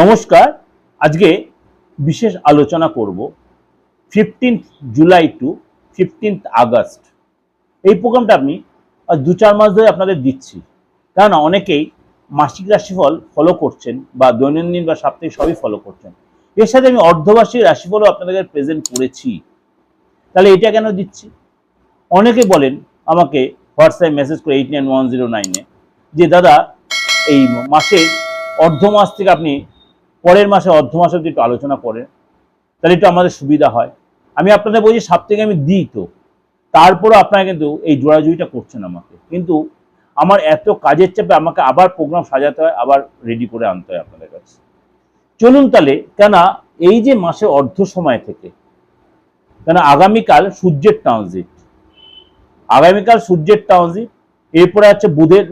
নমস্কার, আজকে বিশেষ আলোচনা করব fifteenth July to fifteenth August এই প্রোগ্রামটা আমি দু চার মাস ধরে আপনাদের দিচ্ছি। কেননা অনেকেই মাসিক রাশিফল ফলো করছেন বা দৈনন্দিন বা সাপ্তাহিক সবই ফলো করছেন। এর সাথে আমি অর্ধবার্ষিক রাশিফলও আপনাদের প্রেজেন্ট করেছি। তাহলে এটা কেন দিচ্ছি? অনেকে বলেন, আমাকে হোয়াটসঅ্যাপ মেসেজ করে এইট নাইন ওয়ান জিরো নাইনে যে, দাদা, এই মাসের অর্ধ মাস থেকে আপনি পরের মাসে, অর্ধ মাসে যদি একটু আলোচনা করেন তাহলে একটু আমাদের সুবিধা হয়। আমি আপনাদের বলছি, সাত থেকে আমি দিই তো। তারপরও আপনারা কিন্তু এই জোড়াজুড়িটা করছেন আমাকে। কিন্তু আমার এত কাজের চাপে আমাকে আবার প্রোগ্রাম সাজাতে হয়, আবার রেডি করে আনতে হয় আপনাদের কাছে। চলুন তাহলে কেন এই যে মাসে অর্ধ সময় থেকে কেন আগামীকাল সূর্যের ট্রানজিট আগামীকাল সূর্যের ট্রানজিট এরপরে আছে বুধের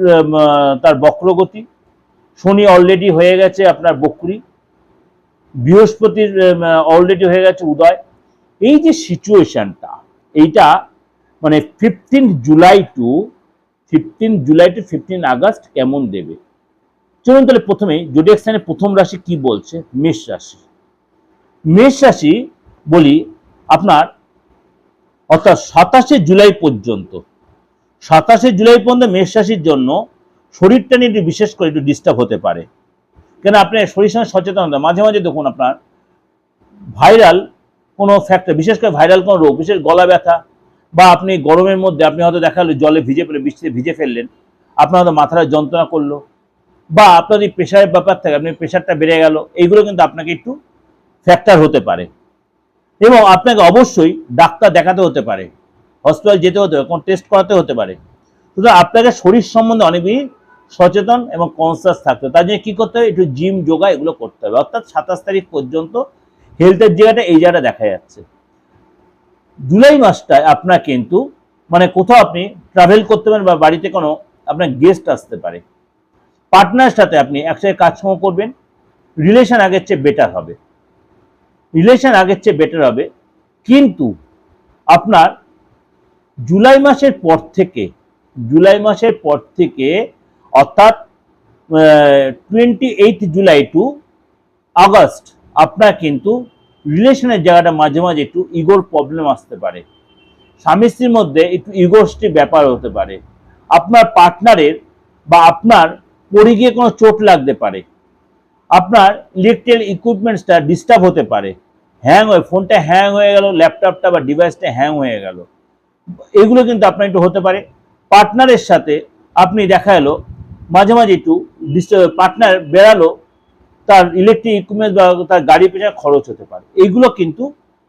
তার বক্রগতি। শনি অলরেডি হয়ে গেছে আপনার বকরি। বৃহস্পতির অলরেডি হয়ে গেছে উদয়। এই যে সিচুয়েশনটা এইটা মানে fifteen July to fifteen July to fifteen August কেমন দেবে? চলুন তাহলে প্রথমেই জোডিয়াক স্থানের প্রথম রাশি কি বলছে? মেষ রাশি। মেষ রাশি বলি আপনার, অর্থাৎ সাতাশে জুলাই পর্যন্ত। সাতাশে জুলাই পর্যন্ত মেষ রাশির জন্য শরীরটা নিয়ে একটু বিশেষ করে একটু ডিস্টার্ব হতে পারে। কেন আপনি শরীর সঙ্গে সচেতনতা মাঝে মাঝে দেখুন আপনার, ভাইরাল কোনো ফ্যাক্টর বিশেষ করে ভাইরাল কোনো রোগ, বিশেষ গলা ব্যথা, বা আপনি গরমের মধ্যে, আপনি হয়তো দেখাল জলে ভিজে ফেলে বৃষ্টিতে ভিজে ফেললেন, আপনার হয়তো মাথাটা যন্ত্রণা করল, বা আপনার এই প্রেশারের ব্যাপার থাকে, আপনি প্রেশারটা বেড়ে গেল, এইগুলো কিন্তু আপনাকে একটু ফ্যাক্টর হতে পারে। এবং আপনাকে অবশ্যই ডাক্তার দেখাতে হতে পারে হসপিটাল যেতে হতে পারে, কোনো টেস্ট করাতে হতে পারে। সুতরাং আপনাকে শরীর সম্বন্ধে অনেক বেশি সচেতন এবং কনসিয়াস থাকতে হবে। তার জন্য কী করতে হবে? একটু জিম যোগা এগুলো করতে হবে। অর্থাৎ সাতাশ তারিখ পর্যন্ত হেলথের জায়গাটা এই জায়গাটা দেখা যাচ্ছে। জুলাই মাসটায় আপনার কিন্তু মানে কোথাও আপনি ট্রাভেল করতে পারেন বা বাড়িতে কোনো আপনার গেস্ট আসতে পারে। পার্টনার সাথে আপনি একসাথে কাজকর্ম করবেন। রিলেশন আগের চেয়ে বেটার হবে। রিলেশন আগের চেয়ে বেটার হবে। কিন্তু আপনার জুলাই মাসের পর থেকে, জুলাই মাসের পর থেকে অর্থাৎ টোয়েন্টি জুলাই টু আগস্ট আপনার কিন্তু রিলেশনের জায়গাটা মাঝে মাঝে একটু ইগোর প্রবলেম আসতে পারে। স্বামী স্ত্রীর মধ্যে একটু ইগোষ্টি ব্যাপার হতে পারে। আপনার পার্টনারের বা আপনার পড়ে গিয়ে কোনো চোট লাগতে পারে। আপনার ইলেকট্রিক্যাল ইকুইপমেন্টসটা ডিস্টার্ব হতে পারে। হ্যাং হয়ে ফোনটা হ্যাং হয়ে গেল ল্যাপটপটা বা ডিভাইসটা হ্যাং হয়ে গেল। এগুলো কিন্তু আপনার একটু হতে পারে। পার্টনারের সাথে আপনি দেখা এলো মাঝে মাঝে একটু পার্টনার বেড়ালো, তার ইলেকট্রিক ইকুইপমেন্ট বা তার গাড়ি পেছনে খরচ হতে পারে। এইগুলো কিন্তু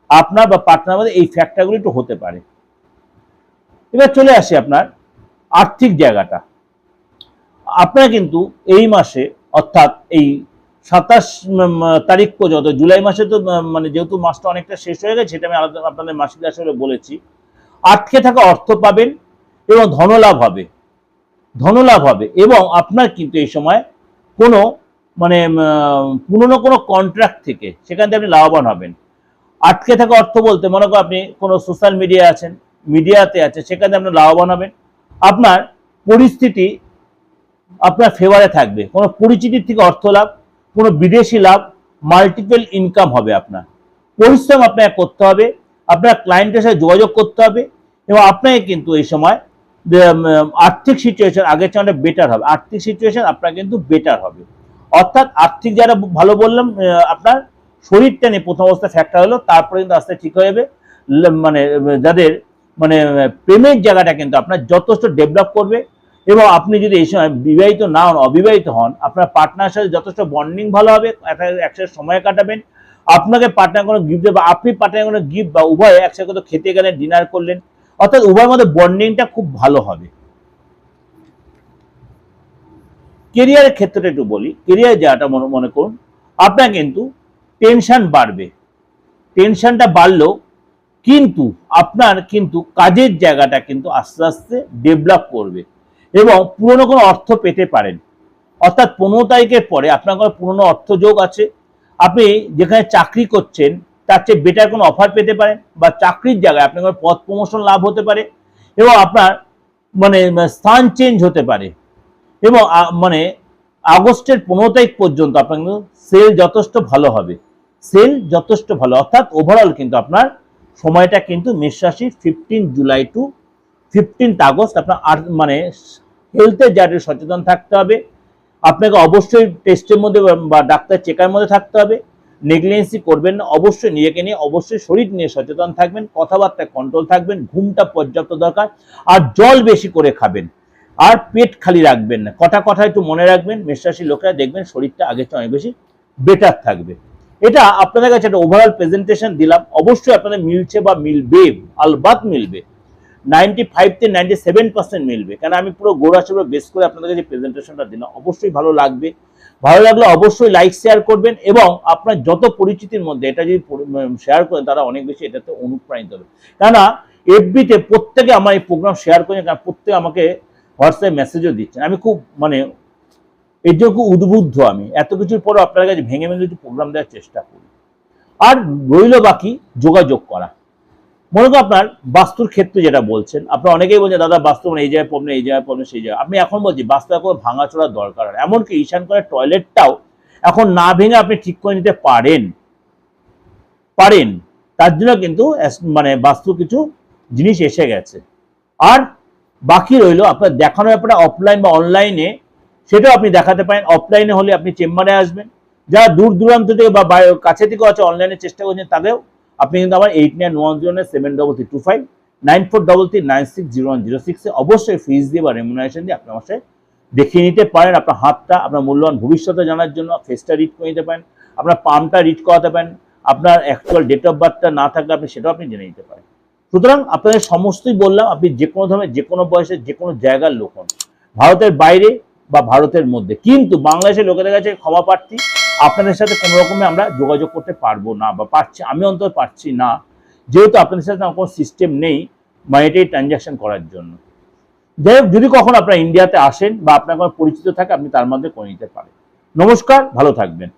আপনার বা পার্টনার মধ্যে এই ফ্যাক্টরগুলো একটু হতে পারে। এবার চলে আসে আপনার আর্থিক জায়গাটা। আপনারা কিন্তু এই মাসে, অর্থাৎ এই সাতাশ তারিখ পর্যন্ত, জুলাই মাসে তো মানে যেহেতু মাসটা অনেকটা শেষ হয়ে গেছে, সেটা আমি আপনাদের মাসিক আসলে বলেছি। আটকে থাকা অর্থ পাবেন এবং ধনলাভ হবে। ধনলাভ হবে এবং আপনার কিন্তু এই সময় কোনো মানে পুরনো কোনো কন্ট্রাক্ট থেকে সেখান থেকে আপনি লাভবান হবেন। আটকে থাকা অর্থ বলতে মনে করো আপনি কোনো সোশ্যাল মিডিয়া আছেন মিডিয়াতে আছে সেখানে আপনি লাভবান হবেন। আপনার পরিস্থিতি আপনার ফেভারে থাকবে। কোনো পরিচিতির থেকে অর্থ লাভ, কোনো বিদেশি লাভ মাল্টিপল ইনকাম হবে আপনার। পরিশ্রম আপনাকে করতে হবে, আপনার ক্লায়েন্টের সাথে যোগাযোগ করতে হবে এবং আপনাকে কিন্তু এই সময় আর্থিক সিচুয়েশন আগের চেয়ে অনেক বেটার হবে। আর্থিক সিচুয়েশন আপনার কিন্তু বেটার হবে। অর্থাৎ আর্থিক যারা ভালো বললাম আপনার শরীরটা নিয়ে প্রথম অবস্থা ফ্যাক্টর হলো, তারপরে কিন্তু আস্তে ঠিক হয়ে যাবে। মানে যাদের মানে প্রেমের জায়গাটা কিন্তু আপনার যথেষ্ট ডেভেলপ করবে এবং আপনি যদি এই সময় বিবাহিত না হন, অবিবাহিত হন, আপনার পার্টনার সাথে যথেষ্ট বন্ডিং ভালো হবে একসাথে সময় কাটাবেন। আপনাকে পার্টনার কোনো গিফট দেবে আপনি পার্টনার কোনো গিফট বা উভয়ে একসাথে কোথাও খেতে গেলেন ডিনার করলেন অর্থাৎ উভয়ের মধ্যে বন্ডিংটা খুব ভালো হবে। কেরিয়ারের ক্ষেত্রে একটু বলি। কেরিয়ার যাওয়াটা মনে মনে করুন, আপনার কিন্তু টেনশন বাড়বে। টেনশনটা বাড়লেও কিন্তু আপনার কিন্তু কাজের জায়গাটা কিন্তু আস্তে আস্তে ডেভেলপ করবে এবং পুরনো কোনো অর্থ পেতে পারেন। অর্থাৎ পনেরো তারিখের পরে আপনার কোনো পুরনো অর্থ যোগ আছে। আপনি যেখানে চাকরি করছেন তার চেয়ে বেটার কোনো অফার পেতে পারেন বা চাকরির জায়গায় আপনার পদ প্রমোশন লাভ হতে পারে এবং আপনার মানে স্থান চেঞ্জ হতে পারে। এবং মানে আগস্টের পনেরো তারিখ পর্যন্ত আপনার কিন্তু সেল যথেষ্ট ভালো হবে। সেল যথেষ্ট ভালো, অর্থাৎ ওভারঅল কিন্তু আপনার সময়টা কিন্তু মেষ রাশির fifteen July to fifteenth August আপনার আর মানে হেলথের জায়গায় সচেতন থাকতে হবে। আপনাকে অবশ্যই টেস্টের মধ্যে বা ডাক্তার চেকার মধ্যে থাকতে হবে। নেগলিজেন্সি করবেন না, অবশ্যই নিজেকে নিয়ে, অবশ্যই শরীর নিয়ে সচেতন থাকবেন কথাবার্তায় কন্ট্রোল থাকবেন, ঘুমটা পর্যাপ্ত দরকার, আর জল বেশি করে খাবেন, আর পেট খালি রাখবেন না। কথা কথা একটু মনে রাখবেন মেষরাশির লোকেরা দেখবেন শরীরটা আগের চেয়ে অনেক বেশি বেটার থাকবে। এটা আপনাদের কাছে একটা ওভারঅল প্রেজেন্টেশন দিলাম, অবশ্যই আপনাদের মিলছে বা মিলবে, আলবাত মিলবে। নাইনটি ফাইভ থেকে নাইনটি সেভেন পার্সেন্ট মিলবে। কারণ আমি পুরো গোড়া হিসেবে বেস করে আপনাদের কাছে প্রেজেন্টেশনটা দিলাম। অবশ্যই ভালো লাগবে। ভালো লাগলে অবশ্যই লাইক শেয়ার করবেন এবং আপনার যত পরিচিতির মধ্যে এটা যদি শেয়ার করেন, তারা অনেক বেশি এটাতে অনুপ্রাণিত হবে। কেননা এফবিতে প্রত্যেকে আমার এই প্রোগ্রাম শেয়ার করেন কারণ প্রত্যেকে আমাকে হোয়াটসঅ্যাপ মেসেজও দিচ্ছেন। আমি খুব মানে এর জন্য খুব উদ্বুদ্ধ আমি। এত কিছুর পরও আপনার কাছে ভেঙে ভেঙে একটু প্রোগ্রাম দেওয়ার চেষ্টা করি। আর রইল বাকি যোগাযোগ করা। মনে করুন আপনার বাস্তুর ক্ষেত্রে যেটা বলছেন, আপনার অনেকেই বলছেন, দাদা, বাস্তু মানে এই জায়গায় প্রবলেম এই জায়গায় প্রবলেম সেই জায়গায়। আপনি এখন বলছি, বাস্তু এখন ভাঙাচোরা দরকার হয়। এমনকি ঈশান করে টয়লেটটাও এখন না ভেঙে আপনি ঠিক করে নিতে পারেন। পারেন। তার জন্য কিন্তু মানে বাস্তু কিছু জিনিস এসে গেছে। আর বাকি রইল আপনার দেখানোর ব্যাপারে অফলাইন বা অনলাইনে সেটাও আপনি দেখাতে পারেন। অফলাইনে হলে আপনি চেম্বারে আসবেন। যারা দূর দূরান্ত থেকে বা কাছে থেকে আছে অনলাইনে চেষ্টা করছেন তাদেরও আপনি কিন্তু আমার eight nine one zero nine seven double three two five nine four double three nine six zero one zero সিক্সে অবশ্যই ফিজ দিয়ে বা রেমুনারেশন দিয়ে আপনি আমার দেখিয়ে নিতে পারেন। আপনার হাতটা, আপনার মূল্যবান ভবিষ্যতে জানার জন্য ফেসটা রিড করে নিতে পারেন। আপনার পামটা রিড করাতে পারেন। আপনার অ্যাকচুয়াল ডেট অফ বার্থটা না থাকলে আপনি সেটাও আপনি জেনে নিতে পারেন। সুতরাং আপনাদের সমস্তই বললাম, আপনি যে কোনো ধরনের যে কোনো বয়সের যে কোনো জায়গার লোক হন। ভারতের বাইরে বা ভারতের মধ্যে। কিন্তু বাংলাদেশের লোকেদের কাছে ক্ষমা প্রার্থী আপনাদের সাথে কোনো রকমে আমরা যোগাযোগ করতে পারব না বা পারছি, আমি অন্তত পারছি না। যেহেতু আপনাদের সাথে আমার কোনো সিস্টেম নেই মানিটারি ট্রানজ্যাকশন করার জন্য। যাই হোক, যদি কখন আপনারা ইন্ডিয়াতে আসেন বা আপনার কোনো পরিচিত থাকে, আপনি তার মধ্যে করে নিতে পারেন। নমস্কার, ভালো থাকবেন।